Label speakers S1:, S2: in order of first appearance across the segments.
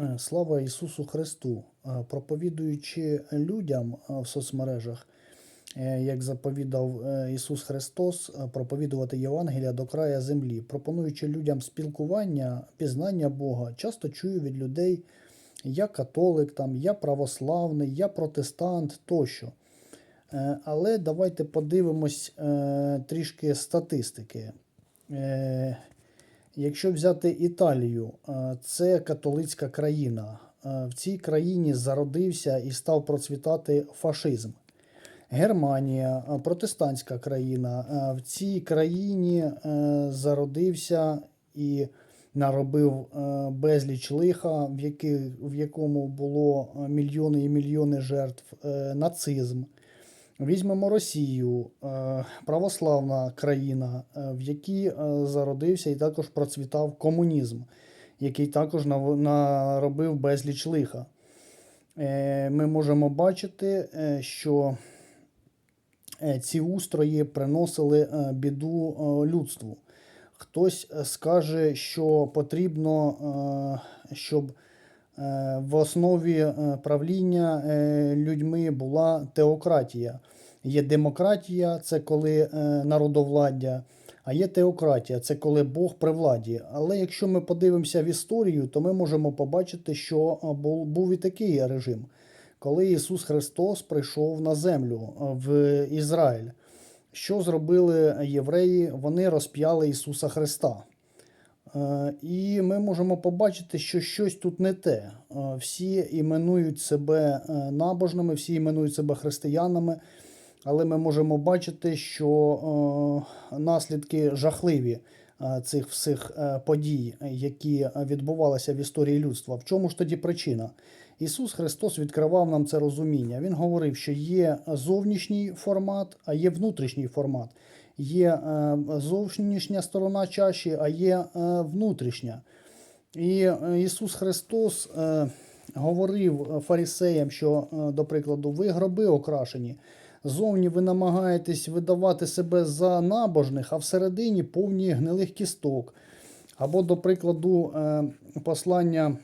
S1: Е, Слава Ісусу Христу! Е, Проповідуючи людям е, в соцмережах, як заповідав Ісус Христос, проповідувати Євангелія до края землі, пропонуючи людям спілкування, пізнання Бога, часто чую від людей я католик, там, я православний, я протестант тощо. Але давайте подивимось трішки статистики. Якщо взяти Італію, е, це католицька країна. Е, В цій країні зародився і став процвітати фашизм. Германія, е, протестантська країна. В цій країні зародився і наробив безліч лиха, в, якому було мільйони і мільйони жертв, нацизм. Візьмемо Росію, е, православна країна, е, в якій е, зародився і також процвітав комунізм, який також наробив безліч лиха. Ми можемо бачити, що ці устрої приносили біду людству. Хтось скаже, що потрібно, щоб в основі е, правління е, людьми була теократія. Є демократія, це коли е, народовладдя, а є теократія, це коли Бог при владі. Але якщо ми подивимося в історію, то ми можемо побачити, що е, був, і такий режим, коли Ісус Христос прийшов на землю е, в Ізраїль. Що зробили євреї? Вони розп'яли Ісуса Христа. Е, І ми можемо побачити, що щось тут не те. Е, Всі іменують себе е, набожними, всі іменують себе християнами, але ми можемо бачити, що наслідки жахливі цих всіх подій, які відбувалися в історії людства. В чому ж тоді причина? Ісус Христос відкривав нам це розуміння. Він говорив, що є зовнішній формат, а є внутрішній формат. Є е, зовнішня сторона чаші, а є е, внутрішня. І е, Ісус Христос говорив фарисеям, що, до прикладу, ви гроби окрашені. Зовні ви намагаєтесь видавати себе за набожних, а всередині повні гнилих кісток. Або, до прикладу, послання,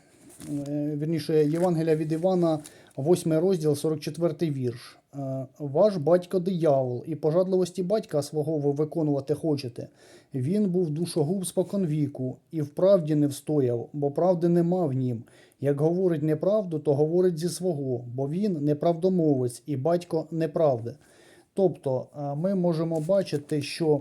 S1: вірніше, Євангелія від Івана, 8 розділ, 44 вірш. Е, Ваш батько диявол, і пожадливості батька свого ви виконувати хочете. Він був душогуб споконвіку, і вправді не встояв, бо правди нема в нім. Як говорить неправду, то говорить зі свого, бо він неправдомовець і батько неправди. Тобто е, ми можемо бачити, що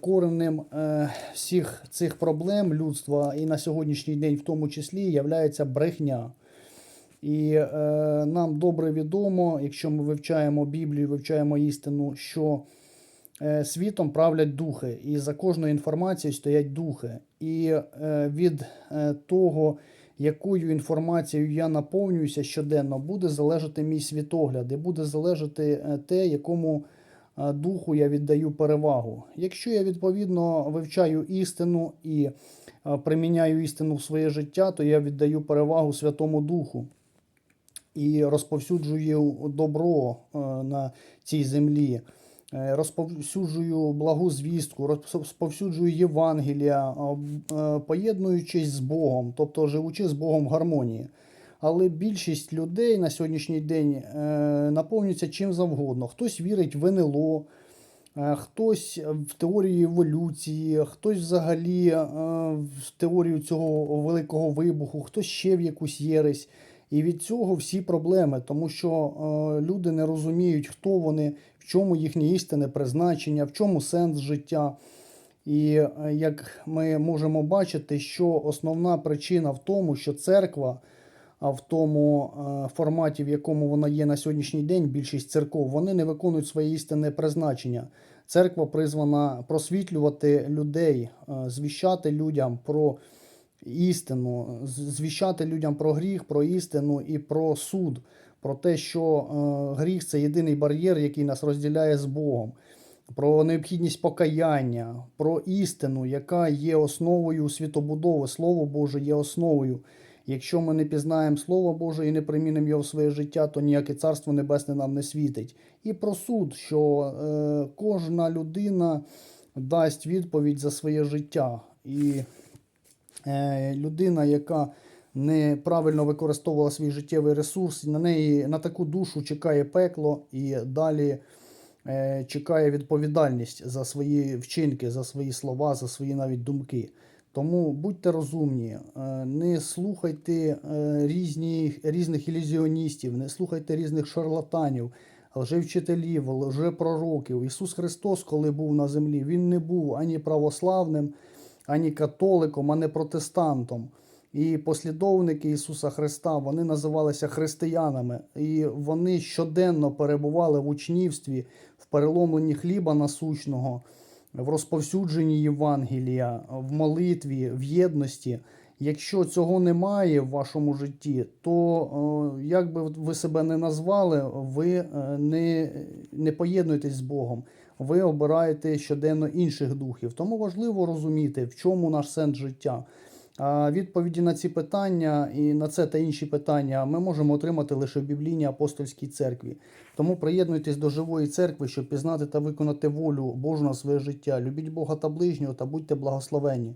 S1: коренем е, всіх цих проблем людства і на сьогоднішній день, в тому числі, являється брехня. І е, нам добре відомо, якщо ми вивчаємо Біблію, вивчаємо істину, що світом правлять духи, і за кожною інформацією стоять духи. І від того, якою інформацією я наповнююся щоденно, буде залежати мій світогляд, і буде залежати е, те, якому е, духу я віддаю перевагу. Якщо я відповідно вивчаю істину і е, приміняю істину в своє життя, то я віддаю перевагу Святому Духу і розповсюджую добро на цій землі, розповсюджую благу звістку, розповсюджую Євангелія, е, е, поєднуючись з Богом, тобто живучи з Богом в гармонії. Але більшість людей на сьогоднішній день е, наповнюється чим завгодно. Хтось вірить в НЛО, е, хтось в теорію еволюції, хтось взагалі е, в теорію цього великого вибуху, хтось ще в якусь єресь. І від цього всі проблеми, тому що е, люди не розуміють, хто вони, в чому їхнє істинне призначення, в чому сенс життя. І е, як ми можемо бачити, що основна причина в тому, що церква, в тому е, форматі, в якому вона є на сьогоднішній день, більшість церков, вони не виконують своє істинне призначення. Церква призвана просвітлювати людей, звіщати людям про істину, звіщати людям про гріх, про істину і про суд, про те, що е, гріх це єдиний бар'єр, який нас розділяє з Богом, про необхідність покаяння, про істину, яка є основою світобудови. Слово Боже є основою. Якщо ми не пізнаємо Слово Боже і не примінимо його в своє життя, то ніяке царство небесне нам не світить. І про суд, що е, кожна людина дасть відповідь за своє життя. І людина, яка неправильно використовувала свій життєвий ресурс. На неї на таку душу чекає пекло і далі е, чекає відповідальність за свої вчинки, за свої слова, за свої навіть думки. Тому будьте розумні, е, не слухайте е, різні, різних ілюзіоністів, не слухайте різних шарлатанів, лжевчителів, лжепророків. Ісус Христос, коли був на землі, Він не був ані православним, ані католиком, ані протестантом. І послідовники Ісуса Христа вони називалися християнами, і вони щоденно перебували в учнівстві, в переломленні хліба насущного, в розповсюдженні Євангелія, в молитві, в єдності. Якщо цього немає в вашому житті, то е, як би ви себе не назвали, ви е, не, не поєднуєтесь з Богом. Ви обираєте щоденно інших духів. Тому важливо розуміти, в чому наш сенс життя. А відповіді на ці питання і на це та інші питання ми можемо отримати лише в біблійній апостольській церкві. Тому приєднуйтесь до живої церкви, щоб пізнати та виконати волю Божу на своє життя. Любіть Бога та ближнього та будьте благословенні.